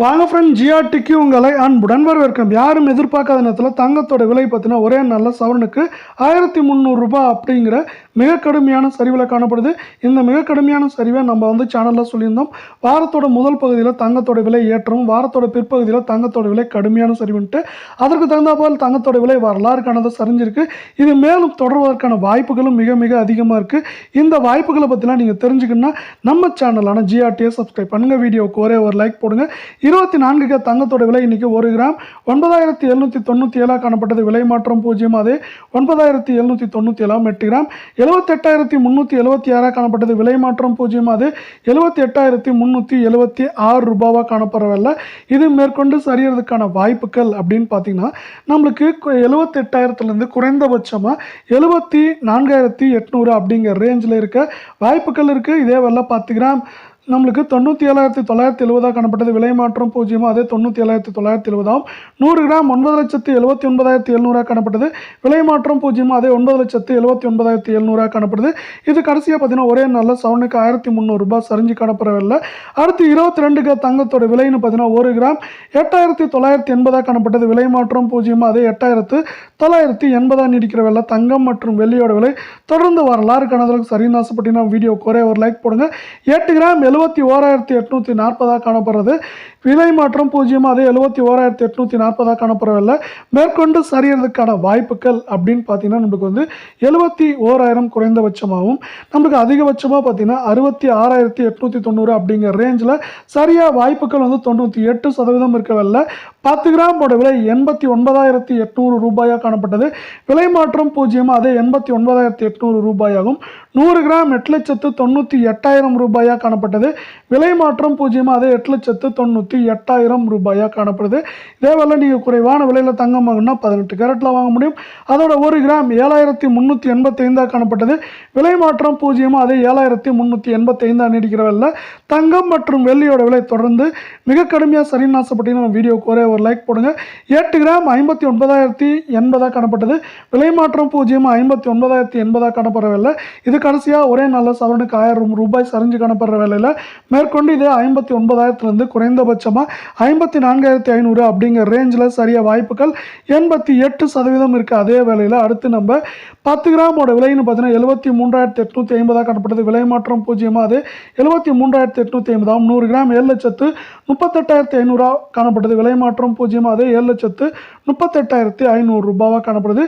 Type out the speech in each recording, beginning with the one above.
வாங்க ஃப்ரெண்ட் ஜிஆர்டிக்கு உங்களை அன்புடன் வரவேற்கும் யாரும் எதிர்பார்க்காத நேரத்தில் தங்கத்தோட விலை பார்த்தீங்கன்னா ஒரே நல்ல சவரனுக்கு ஆயிரத்தி முந்நூறுரூபா அப்படிங்கிற மிக கடுமையான சரிவில் காணப்படுது. இந்த மிக கடுமையான சரிவை நம்ம வந்து சேனலில் சொல்லியிருந்தோம். வாரத்தோட முதல் பகுதியில் தங்கத்தோட விலை ஏற்றம் வாரத்தோட பிற்பகுதியில் தங்கத்தோட விலை கடுமையான சரிவுன்ட்டு அதற்கு தகுந்த போல் தங்கத்தோட விலை வரலாறுக்கானது சரிஞ்சிருக்கு. இது மேலும் தொடர்வதற்கான வாய்ப்புகளும் மிக மிக அதிகமாக இருக்குது இந்த வாய்ப்புகளை பற்றிலாம் நீங்கள் தெரிஞ்சுக்கணுன்னா நம்ம சேனலான ஜிஆர்டியை சப்ஸ்கிரைப் பண்ணுங்கள் வீடியோவுக்கு ஒரே ஒரு லைக் போடுங்க. இருபத்தி நான்கு கே தங்கத்தோட விலை இன்னைக்கு ஒரு கிராம். ஒன்பதாயிரத்தி எழுநூற்றி தொண்ணூற்றி ஏழாக காணப்பட்டது. விலை மாற்றம் பூஜ்ஜியம். அது ஒன்பதாயிரத்தி எழுநூற்றி தொண்ணூற்றி ஏழாம் எட்டு கிராம். எழுபத்தெட்டாயிரத்தி முந்நூற்றி எழுபத்தி ஆறாக காணப்பட்டது. விலை மாற்றம் பூஜ்ஜியம். அது எழுபத்தி எட்டாயிரத்தி முந்நூற்றி எழுபத்தி ஆறு ரூபாவாக காணப்படவில்லை. இது மேற்கொண்டு சரியறதுக்கான வாய்ப்புகள் அப்படின்னு பார்த்தீங்கன்னா நம்மளுக்கு எழுபத்தெட்டாயிரத்துலேருந்து குறைந்தபட்சமாக எழுபத்தி நான்காயிரத்தி எட்நூறு அப்படிங்கிற ரேஞ்சில் இருக்க வாய்ப்புகள் இருக்குது இதே வரல பத்து கிராம். நம்மளுக்கு தொண்ணூற்றி ஏழாயிரத்தி தொள்ளாயிரத்தி எழுபதாக காணப்பட்டது. விலை மாற்றம் பூஜ்ஜியமாக அதே தொண்ணூற்றி ஏழாயிரத்தி தொள்ளாயிரத்தி எழுபதாம் நூறு கிராம் ஒன்பது லட்சத்து எழுபத்தி ஒன்பதாயிரத்தி எழுநூறாக காணப்பட்டது. விலை மாற்றம் பூஜ்ஜியமாக அதே ஒன்பது லட்சத்து எழுபத்தி ஒன்பதாயிரத்தி எழுநூறாக காணப்படுது. இது கடைசியாக பார்த்தீங்கன்னா ஒரே நாளில் சவுனுக்கு ஆயிரத்தி முந்நூறுரூபா சரிஞ்சு காணப்படவில்லை. அடுத்து இருபத்தி ரெண்டுக்கு தங்கத்தோட விலைன்னு பார்த்தீங்கன்னா ஒரு கிராம் எட்டாயிரத்தி தொள்ளாயிரத்தி எண்பதாக காணப்பட்டது. விலை மாற்றம் பூஜ்ஜியமாக அதே எட்டாயிரத்து தொள்ளாயிரத்தி எண்பதாக நீடிக்கிற விலை தங்கம் மற்றும் வெள்ளியோட விலை தொடர்ந்து வரலாறு கணதலுக்கு சரின்னு ஆசைப்பட்டீங்கன்னா வீடியோ குறைய ஒரு லைக் போடுங்க. எட்டு கிராம் எழுபத்தி ஓராயிரத்தி எட்நூற்றி நாற்பதாக காணப்படுறது. விலை மாற்றம் பூஜ்ஜியம்? அதே எழுபத்தி ஓராயிரத்தி எட்நூற்றி நாற்பதாக காணப்படவில்லை. மேற்கொண்டு சரியறதுக்கான வாய்ப்புகள் அப்படின்னு பார்த்தீங்கன்னா நம்மளுக்கு வந்து எழுபத்தி ஓராயிரம் குறைந்தபட்சமாகவும் நம்மளுக்கு அதிகபட்சமாக பார்த்தீங்கன்னா அறுபத்தி ஆறாயிரத்தி எட்நூற்றி தொண்ணூறு அப்படிங்கிற ரேஞ்சில் சரியாக வாய்ப்புகள் வந்து தொண்ணூற்றி எட்டு சதவீதம் இருக்கவில்லை. பத்து கிராமோட விலை எண்பத்தி ஒன்பதாயிரத்தி எட்நூறு ரூபாயாக காணப்பட்டது. விலை மாற்றம் பூஜ்ஜியம் அதே எண்பத்தி ஒன்பதாயிரத்தி எட்நூறு ரூபாயாகும். நூறு கிராம் எட்டு லட்சத்து தொண்ணூற்றி எட்டாயிரம் ரூபாயாக காணப்பட்டது. விலை மாற்றம் பூஜ்ஜியம் அதே எட்டு லட்சத்து தொண்ணூற்றி எட்டாயிரம் ரூபாயாக காணப்படுது. இதே வேலை நீங்கள் குறைவான விலையில் தங்கம் வாங்கினா பதினெட்டு கேரட்டில் வாங்க முடியும். அதோட ஒரு கிராம் ஏழாயிரத்தி முந்நூற்றி எண்பத்தைந்தாக காணப்பட்டது. விலை மாற்றம் பூஜ்ஜியம் அதே ஏழாயிரத்தி முந்நூற்றி எண்பத்தைந்தாக நீடிக்கிற விலை தங்கம் மற்றும் வெள்ளியோட விலை தொடர்ந்து மிக கடுமையாக சரி ஆசைப்பட்டீங்கன்னா நம்ம வீடியோக்கு ஒரு லைக் போடுங்க. எட்டு கிராம் ஐம்பத்தி ஒன்பதாயிரத்தி எண்பதாக காணப்பட்டது. விலை மாற்றம் பூஜ்ஜியம் ஐம்பத்தி ஒன்பதாயிரத்தி எண்பதாக காணப்படுற விலை. இது கடைசியாக ஒரே நல்ல சவரனுக்கு ஆயிரம் ரூபாய் சரிஞ்சு காணப்படுற வேலையில். மேற்கொண்டு இது ஐம்பத்தி ஒன்பதாயிரத்துலேருந்து குறைந்தபட்சமாக ஐம்பத்தி நான்காயிரத்தி ஐநூறு அப்படிங்கிற ரேஞ்சில் சரியாக வாய்ப்புகள் எண்பத்தி எட்டு சதவீதம் இருக்குது அதே வேலையில். அடுத்து நம்ம பத்து கிராமோட விலைன்னு பார்த்தீங்கன்னா எழுபத்தி மூன்றாயிரத்தி எட்நூற்றி ஐம்பதாக காணப்பட்டது. விலை மாற்றம் பூஜ்ஜியமாக அது எழுபத்தி மூன்றாயிரத்தி எட்நூற்றி ஐம்பதாம் நூறு கிராம் ஏழு லட்சத்து முப்பத்தெட்டாயிரத்தி ஐநூறுரூவா காணப்பட்டது. விலை மாற்றம் பூஜ்ஜியமாக அது ஏழு லட்சத்து முப்பத்தெட்டாயிரத்தி ஐநூறு ரூபாவாக காணப்படுது.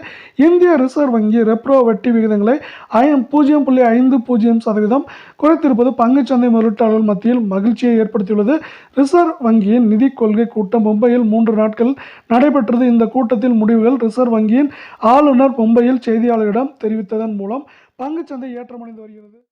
இந்திய ரிசர்வ் வங்கி ரெப்ரோ வட்டி விகிதங்களை ஐ பூஜ்ஜியம் புள்ளி ஐந்து பூஜ்ஜியம் சதவீதம் குறைத்திருப்பது பங்குச்சந்தை முதலீட்டாளர்கள் மத்தியில் மகிழ்ச்சியை ஏற்படுத்தியுள்ளது. ரிசர்வ் வங்கியின் நிதி கொள்கை கூட்டம் மும்பையில் மூன்று நாட்கள் நடைபெற்றது. இந்த கூட்டத்தில் முடிவுகள் ரிசர்வ் வங்கியின் ஆளுநர் மும்பையில் செய்தியாளர்களிடம் தெரிவித்ததன் மூலம் பங்குச்சந்தை ஏற்றமடைந்து வருகிறது.